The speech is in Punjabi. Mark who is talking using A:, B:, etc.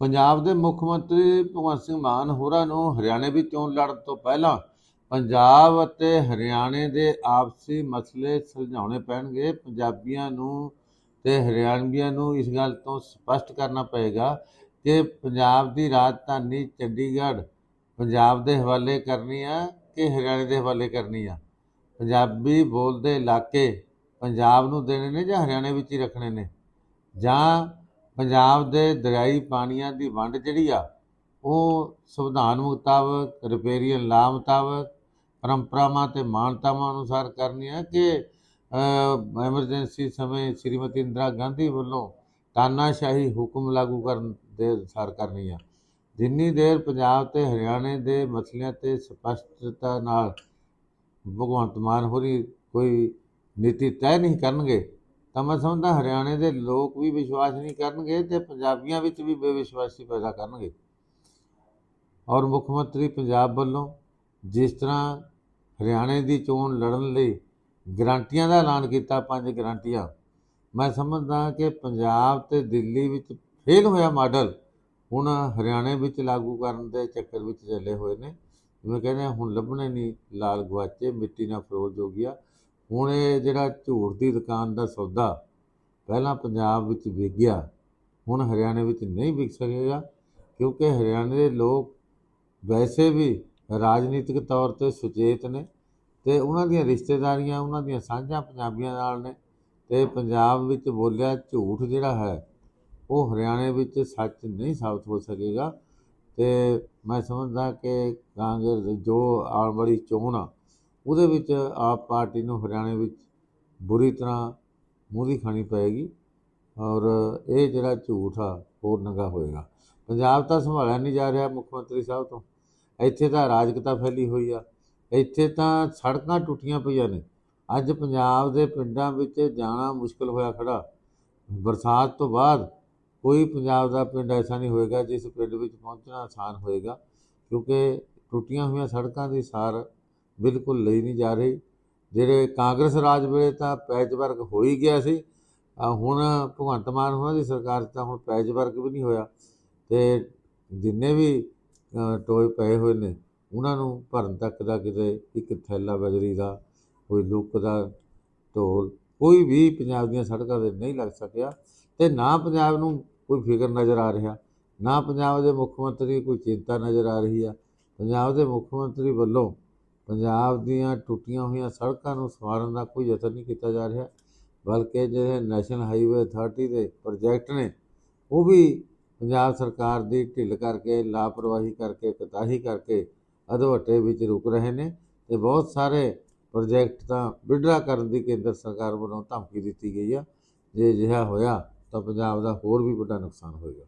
A: ਪੰਜਾਬ ਦੇ ਮੁੱਖ ਮੰਤਰੀ ਭਗਵੰਤ ਸਿੰਘ ਮਾਨ ਹੋਰਾਂ ਨੂੰ ਹਰਿਆਣੇ ਵਿੱਚ ਚੋਣ ਲੜਨ ਤੋਂ ਪਹਿਲਾਂ ਪੰਜਾਬ ਅਤੇ ਹਰਿਆਣੇ ਦੇ ਆਪਸੀ ਮਸਲੇ ਸੁਲਝਾਉਣੇ ਪੈਣਗੇ। ਪੰਜਾਬੀਆਂ ਨੂੰ ਤੇ ਹਰਿਆਣਵੀਆਂ ਨੂੰ ਇਸ ਗੱਲ ਤੋਂ ਸਪਸ਼ਟ ਕਰਨਾ ਪਏਗਾ ਕਿ ਪੰਜਾਬ ਦੀ ਰਾਜਧਾਨੀ ਚੰਡੀਗੜ੍ਹ ਪੰਜਾਬ ਦੇ ਹਵਾਲੇ ਕਰਨੀ ਆ ਕਿ ਹਰਿਆਣੇ ਦੇ ਹਵਾਲੇ ਕਰਨੀ ਆ? ਪੰਜਾਬੀ ਬੋਲਦੇ ਇਲਾਕੇ ਪੰਜਾਬ ਨੂੰ ਦੇਣੇ ਨੇ ਜਾਂ ਹਰਿਆਣੇ ਵਿੱਚ ਹੀ ਰੱਖਣੇ ਨੇ? ਜਾਂ ਪੰਜਾਬ ਦੇ ਦਰਿਆਈ ਪਾਣੀਆਂ ਦੀ ਵੰਡ ਜਿਹੜੀ ਆ, ਉਹ ਸੰਵਿਧਾਨ ਮੁਤਾਬਕ, ਰਿਪੇਰੀਅਨ ਲਾ ਮੁਤਾਬਕ, ਪਰੰਪਰਾਵਾਂ ਤੇ ਮਾਨਤਾਵਾਂ ਅਨੁਸਾਰ ਕਰਨੀ ਹੈ ਕਿ ਐਮਰਜੈਂਸੀ ਸਮੇਂ ਸ਼੍ਰੀਮਤੀ ਇੰਦਰਾ ਗਾਂਧੀ ਵੱਲੋਂ ਤਾਨਾਸ਼ਾਹੀ ਹੁਕਮ ਲਾਗੂ ਕਰਨ ਦੇ ਅਨੁਸਾਰ ਕਰਨੀ ਆ। ਜਿੰਨੀ ਦੇਰ ਪੰਜਾਬ ਤੇ ਹਰਿਆਣੇ ਦੇ ਮਸਲਿਆਂ ਤੇ ਸਪਸ਼ਟਤਾ ਨਾਲ ਭਗਵੰਤ ਮਾਨ ਹੋਰੀ ਕੋਈ ਨੀਤੀ ਤੈਅ ਨਹੀਂ ਕਰਨਗੇ ਤਾਂ ਮੈਂ ਸਮਝਦਾ ਹਰਿਆਣੇ ਦੇ ਲੋਕ ਵੀ ਵਿਸ਼ਵਾਸ ਨਹੀਂ ਕਰਨਗੇ ਤੇ ਪੰਜਾਬੀਆਂ ਵਿੱਚ ਵੀ ਬੇਵਿਸ਼ਵਾਸੀ ਪੈਦਾ ਕਰਨਗੇ। ਔਰ ਮੁੱਖ ਮੰਤਰੀ ਪੰਜਾਬ ਵੱਲੋਂ ਜਿਸ ਤਰ੍ਹਾਂ ਹਰਿਆਣੇ ਦੀ ਚੋਣ ਲੜਨ ਲਈ ਗਰੰਟੀਆਂ ਦਾ ਐਲਾਨ ਕੀਤਾ ਪੰਜ ਗਰੰਟੀਆਂ ਮੈਂ ਸਮਝਦਾ ਕਿ ਪੰਜਾਬ ਤੇ ਦਿੱਲੀ ਵਿੱਚ ਫੇਲ ਹੋਇਆ ਮਾਡਲ ਹੁਣ ਹਰਿਆਣੇ ਵਿੱਚ ਲਾਗੂ ਕਰਨ ਦੇ ਚੱਕਰ ਵਿੱਚ ਚੱਲੇ ਹੋਏ ਨੇ। ਜਿਵੇਂ ਕਹਿੰਦੇ ਆ, ਹੁਣ ਲੱਭਣੇ ਨਹੀਂ ਲਾਲ ਗਵਾਚੇ ਮਿੱਟੀ ਨਾਲ ਫਰੋਲ ਜੋਗੀਆ। ਹੁਣ ਇਹ ਜਿਹੜਾ ਝੂਠ ਦੀ ਦੁਕਾਨ ਦਾ ਸੌਦਾ ਪਹਿਲਾਂ ਪੰਜਾਬ ਵਿੱਚ ਵਿਕ ਗਿਆ ਹੁਣ ਹਰਿਆਣੇ ਵਿੱਚ ਨਹੀਂ ਵਿਕ ਸਕੇਗਾ, ਕਿਉਂਕਿ ਹਰਿਆਣੇ ਦੇ ਲੋਕ ਵੈਸੇ ਵੀ ਰਾਜਨੀਤਿਕ ਤੌਰ ਤੇ ਸੁਚੇਤ ਨੇ ਤੇ ਉਹਨਾਂ ਦੀਆਂ ਰਿਸ਼ਤੇਦਾਰੀਆਂ, ਉਹਨਾਂ ਦੀਆਂ ਸਾਂਝਾਂ ਪੰਜਾਬੀਆਂ ਨਾਲ ਨੇ ਤੇ ਪੰਜਾਬ ਵਿੱਚ ਬੋਲਿਆ ਝੂਠ ਜਿਹੜਾ ਹੈ, ਉਹ ਹਰਿਆਣੇ ਵਿੱਚ ਸੱਚ ਨਹੀਂ ਸਾਬਤ ਹੋ ਸਕੇਗਾ। ਤੇ ਮੈਂ ਸਮਝਦਾ ਕਿ ਕਾਂਗਰਸ ਜੋ ਆਉਣ ਵਾਲੀ ਚੋਣ ਆ ਉਹਦੇ ਵਿੱਚ ਆਪ ਪਾਰਟੀ ਨੂੰ ਹਰਿਆਣੇ ਵਿੱਚ ਬੁਰੀ ਤਰ੍ਹਾਂ ਮੂੰਹ ਦੀ ਖਾਣੀ ਪਏਗੀ ਔਰ ਇਹ ਜਿਹੜਾ ਝੂਠ ਆ, ਹੋਰ ਨੰਗਾ ਹੋਏਗਾ। ਪੰਜਾਬ ਤਾਂ ਸੰਭਾਲਿਆ ਨਹੀਂ ਜਾ ਰਿਹਾ ਮੁੱਖ ਮੰਤਰੀ ਸਾਹਿਬ ਤੋਂ। ਇੱਥੇ ਤਾਂ ਰਾਜਕਤਾ ਫੈਲੀ ਹੋਈ ਆ। ਇੱਥੇ ਤਾਂ ਸੜਕਾਂ ਟੁੱਟੀਆਂ ਪਈਆਂ ਨੇ। ਅੱਜ ਪੰਜਾਬ ਦੇ ਪਿੰਡਾਂ ਵਿੱਚ ਜਾਣਾ ਮੁਸ਼ਕਲ ਹੋਇਆ ਖੜਾ। ਬਰਸਾਤ ਤੋਂ ਬਾਅਦ ਕੋਈ ਪੰਜਾਬ ਦਾ ਪਿੰਡ ਐਸਾ ਨਹੀਂ ਹੋਏਗਾ ਜਿਸ ਪਿੰਡ ਵਿੱਚ ਪਹੁੰਚਣਾ ਆਸਾਨ ਹੋਏਗਾ, ਕਿਉਂਕਿ ਟੁੱਟੀਆਂ ਹੋਈਆਂ ਸੜਕਾਂ ਦੀ ਸਾਰ ਬਿਲਕੁਲ ਲਈ ਨਹੀਂ ਜਾ ਰਹੀ। ਜਿਹੜੇ ਕਾਂਗਰਸ ਰਾਜ ਵੇਲੇ ਤਾਂ ਪੈਚ ਵਰਕ ਹੋ ਹੀ ਗਿਆ ਸੀ ਹੁਣ ਭਗਵੰਤ ਮਾਨ ਹੋਣਾ ਦੀ ਸਰਕਾਰ 'ਚ ਤਾਂ ਹੁਣ ਪੈਚ ਵਰਕ ਵੀ ਨਹੀਂ ਹੋਇਆ ਤੇ ਜਿੰਨੇ ਵੀ ਟੋਏ ਪਏ ਹੋਏ ਨੇ, ਉਹਨਾਂ ਨੂੰ ਭਰਨ ਤੱਕ ਦਾ ਕਿਤੇ ਇੱਕ ਥੈਲਾ ਬਜਰੀ ਦਾ, ਕੋਈ ਲੁੱਕ ਦਾ ਢੋਲ, ਕੋਈ ਵੀ ਪੰਜਾਬ ਦੀਆਂ ਸੜਕਾਂ 'ਤੇ ਨਹੀਂ ਲੱਗ ਸਕਿਆ ਤੇ ਨਾ ਪੰਜਾਬ ਨੂੰ ਕੋਈ ਫਿਕਰ ਨਜ਼ਰ ਆ ਰਿਹਾ, ਨਾ ਪੰਜਾਬ ਦੇ ਮੁੱਖ ਮੰਤਰੀ ਕੋਈ ਚਿੰਤਾ ਨਜ਼ਰ ਆ ਰਹੀ ਆ। ਪੰਜਾਬ ਦੇ ਮੁੱਖ ਮੰਤਰੀ ਵੱਲੋਂ ਪੰਜਾਬ ਦੀਆਂ ਟੁੱਟੀਆਂ ਹੋਈਆਂ ਸੜਕਾਂ ਨੂੰ ਸਵਾਰਨ ਦਾ ਕੋਈ ਯਤਨ ਨਹੀਂ ਕੀਤਾ ਜਾ ਰਿਹਾ, ਬਲਕਿ ਜਿਹੜੇ ਨੈਸ਼ਨਲ ਹਾਈਵੇ ਅਥਾਰਟੀ ਦੇ ਪ੍ਰੋਜੈਕਟ ਨੇ, ਉਹ ਵੀ ਪੰਜਾਬ ਸਰਕਾਰ ਦੀ ਢਿੱਲ ਕਰਕੇ, ਲਾਪਰਵਾਹੀ ਕਰਕੇ, ਕੋਤਾਹੀ ਕਰਕੇ ਅਧਵੱਟੇ ਵਿੱਚ ਰੁਕ ਰਹੇ ਨੇ ਤੇ ਬਹੁਤ ਸਾਰੇ ਪ੍ਰੋਜੈਕਟ ਤਾਂ ਵਿਡਰਾ ਕਰਨ ਦੀ ਕੇਂਦਰ ਸਰਕਾਰ ਵੱਲੋਂ ਧਮਕੀ ਦਿੱਤੀ ਗਈ ਆ, ਜੇ ਅਜਿਹਾ ਹੋਇਆ ਤਾਂ ਪੰਜਾਬ ਦਾ ਹੋਰ ਵੀ ਵੱਡਾ ਨੁਕਸਾਨ ਹੋਏਗਾ।